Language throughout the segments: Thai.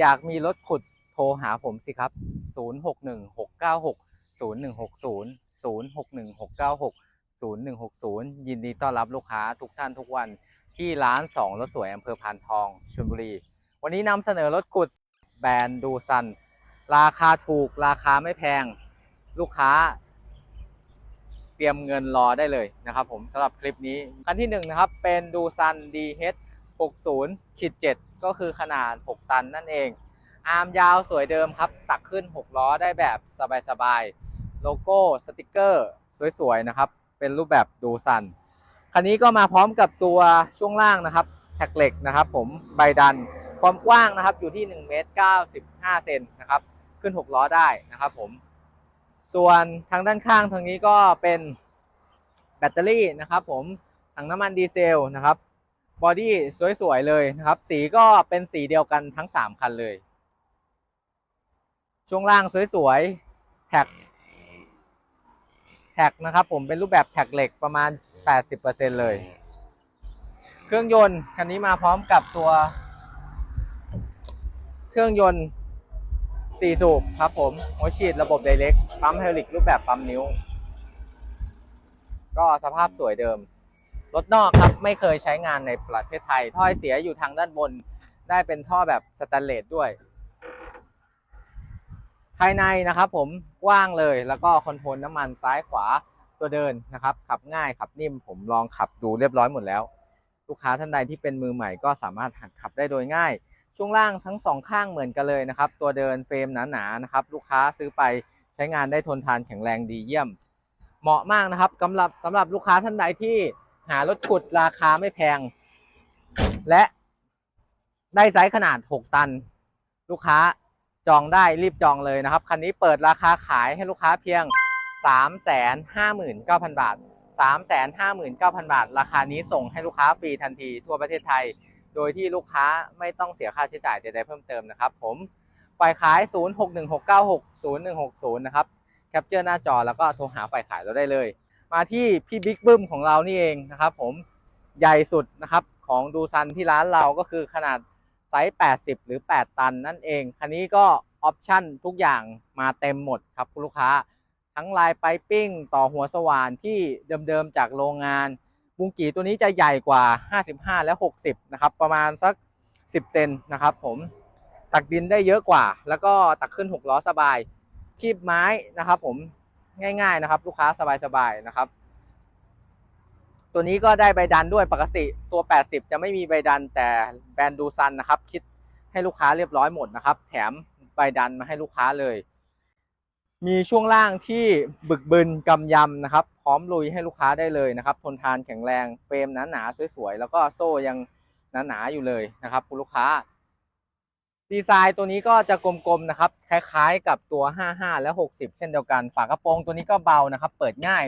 อยากมีรถขุดโทรหาผมสิครับ 0616960160 0616960160 ยินดีต้อนรับลูกค้าทุกท่านทุกวันที่ร้าน 2 รถสวยอำเภอพานทองชลบุรี วันนี้นำเสนอรถขุดแบรนด์ดูซัน ราคาถูกราคาไม่แพง ลูกค้า เตรียมเงินรอได้เลยนะครับผมสำหรับคลิปนี้ คันที่1นะครับเป็นดูซัน DH 60ขีด7ก็คือขนาด 6 ตันนั่นเอง อาร์มยาวสวยเดิมครับ ตักขึ้น 6 ล้อได้แบบสบายๆ โลโก้สติกเกอร์สวยๆ นะครับ เป็นรูปแบบดูซัน คันนี้ก็มาพร้อมกับตัวช่วงล่างนะครับ แท็กเหล็กนะครับผมใบดัน ความกว้างนะครับอยู่ที่1เมตร95เซนนะครับ ขึ้น 6 ล้อได้นะครับผม ส่วนทางด้านข้างทางนี้ก็เป็นแบตเตอรี่นะครับผมถังน้ำมันดีเซลนะครับ บอดี้สวยๆเลยนะครับ สีก็เป็นสีเดียวกันทั้ง 3 คันเลย ช่วงล่างสวยๆ แท็ก แท็กนะครับผมเป็นรูปแบบแท็กเหล็กประมาณ 80%เลย เครื่องยนต์คันนี้มาพร้อมกับตัว เครื่องยนต์4สูบครับผมหัวฉีดระบบไดเรกปั๊มไฮดรอลิกรูปแบบปั๊มนิ้ว ก็สภาพสวยเดิม รถนอกครับไม่เคยใช้งานในประเทศไทยท่อเสียอยู่ทางด้านบน ได้เป็นท่อแบบสแตนเลสด้วย ภายในนะครับผมกว้างเลยแล้วก็คอนโทรลน้ำมันซ้ายขวาตัวเดินนะครับ ขับง่ายขับนิ่มผมลองขับดูเรียบร้อยหมดแล้ว ลูกค้าท่านใดที่เป็นมือใหม่ก็สามารถหัดขับได้โดยง่าย ช่วงล่างทั้งสองข้างเหมือนกันเลยนะครับ ตัวเดินเฟรมหนาๆนะครับลูกค้าซื้อไปใช้งานได้ทนทานแข็งแรงดีเยี่ยม เหมาะมากนะครับสำหรับสำหรับลูกค้าท่านใดที่ หารถขุดราคาไม่แพง และได้ไซส์ขนาด 6 ตัน ลูกค้าจองได้รีบจองเลยนะครับ คันนี้เปิดราคาขายให้ลูกค้าเพียง 359,000 บาท 359,000 บาท ราคานี้ส่งให้ลูกค้าฟรีทันทีทั่วประเทศไทย โดยที่ลูกค้าไม่ต้องเสียค่าใช้จ่ายใดๆเพิ่มเติมนะครับ ผมฝ่ายขาย 0616960160 นะครับ แคปเจอร์หน้าจอแล้วก็โทรหาฝ่ายขายเราได้เลย มาที่พี่บิ๊กบึ้มของเรานี่เองนะครับ ผมใหญ่สุดนะครับของดูซันที่ร้านเราก็คือขนาดไซส์ 80 หรือ 8 ตันนั่นเอง คันนี้ก็ออปชั่นทุกอย่างมาเต็มหมดครับคุณลูกค้า ทั้งลายไปปิ้งต่อหัวสว่านที่เดิมๆจากโรงงานบุงกีตัวนี้จะใหญ่กว่า 55 และ 60 นะครับ ประมาณสัก 10 เซนนะครับผมตักดินได้เยอะกว่า แล้วก็ตักขึ้น 6 ล้อสบาย ทีบไม้นะครับผม ง่ายๆนะครับ ลูกค้าสบายๆนะครับ ตัวนี้ก็ได้ใบดันด้วยปกติตัว 80 จะไม่มีใบดันแต่แบรนด์ดูซันนะครับ คิดให้ลูกค้าเรียบร้อยหมดนะครับ แถมใบดันมาให้ลูกค้าเลย มีช่วงล่างที่บึกบึนกำยำนะครับ พร้อมลุยให้ลูกค้าได้เลยนะครับ ทนทานแข็งแรงเฟรมหนาๆสวยๆแล้วก็โซ่ยังหนาๆอยู่เลยนะครับ คุณลูกค้า ดีไซน์ตัวนี้ก็จะกลมๆนะครับ คล้ายๆ กับตัว 55 และ 60 เช่นเดียวกัน ฝากระโปรงตัวนี้ก็เบานะครับ เปิดง่าย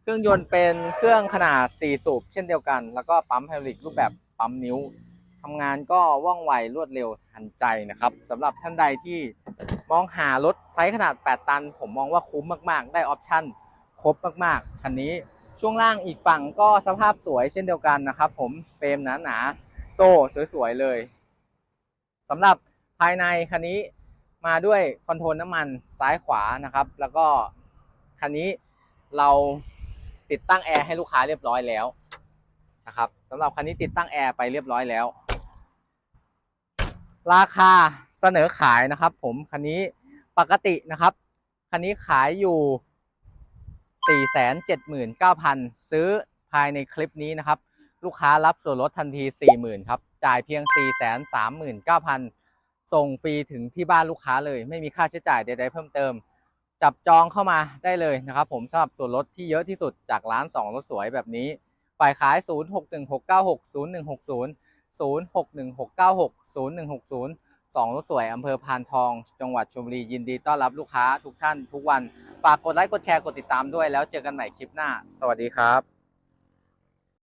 เครื่องยนต์เป็นเครื่องขนาด 4 สูบเช่นเดียวกัน แล้วก็ปั๊มไฮดรอลิกรูปแบบปั๊มนิ้วทำงานก็ว่องไวรวดเร็วทันใจนะครับสำหรับท่านใดที่มองหารถไซส์ขนาด 8 ตัน ผมมองว่าคุ้มมากๆ ได้ออปชั่นครบมากๆคันนี้ช่วงล่างอีกฝั่งก็สภาพสวยเช่นเดียวกันนะครับ ผมเฟรมหนาๆโซ่สวยๆเลย สำหรับภายในคันนี้มาด้วยคอนโทรลน้ำมันซ้ายขวานะครับ แล้วก็คันนี้เราติดตั้งแอร์ให้ลูกค้าเรียบร้อยแล้วนะครับสำหรับคันนี้ติดตั้งแอร์ไปเรียบร้อยแล้ว ราคาเสนอขายนะครับ ผมคันนี้ปกตินะครับคันนี้ขายอยู่ 479,000 ซื้อภายในคลิปนี้นะครับ ลูกค้ารับส่วนลดทันที 40,000 ครับ จ่ายเพียง 439,000 ส่งฟรีถึงที่บ้านลูกค้าเลย ไม่มีค่าใช้จ่ายใด ๆ เพิ่มเติม จับจองเข้ามาได้เลยนะครับผมสำหรับส่วนลดที่เยอะที่สุดจากร้าน 2 รถสวยแบบนี้ ฝ่ายขาย 0616960160 0616960160 2 รถสวยอำเภอพานทอง จังหวัดชลบุรียินดีต้อนรับลูกค้าทุกท่านทุกวัน ฝากกดไลค์กดแชร์กดติดตามด้วยแล้วเจอกันใหม่คลิปหน้า สวัสดีครับ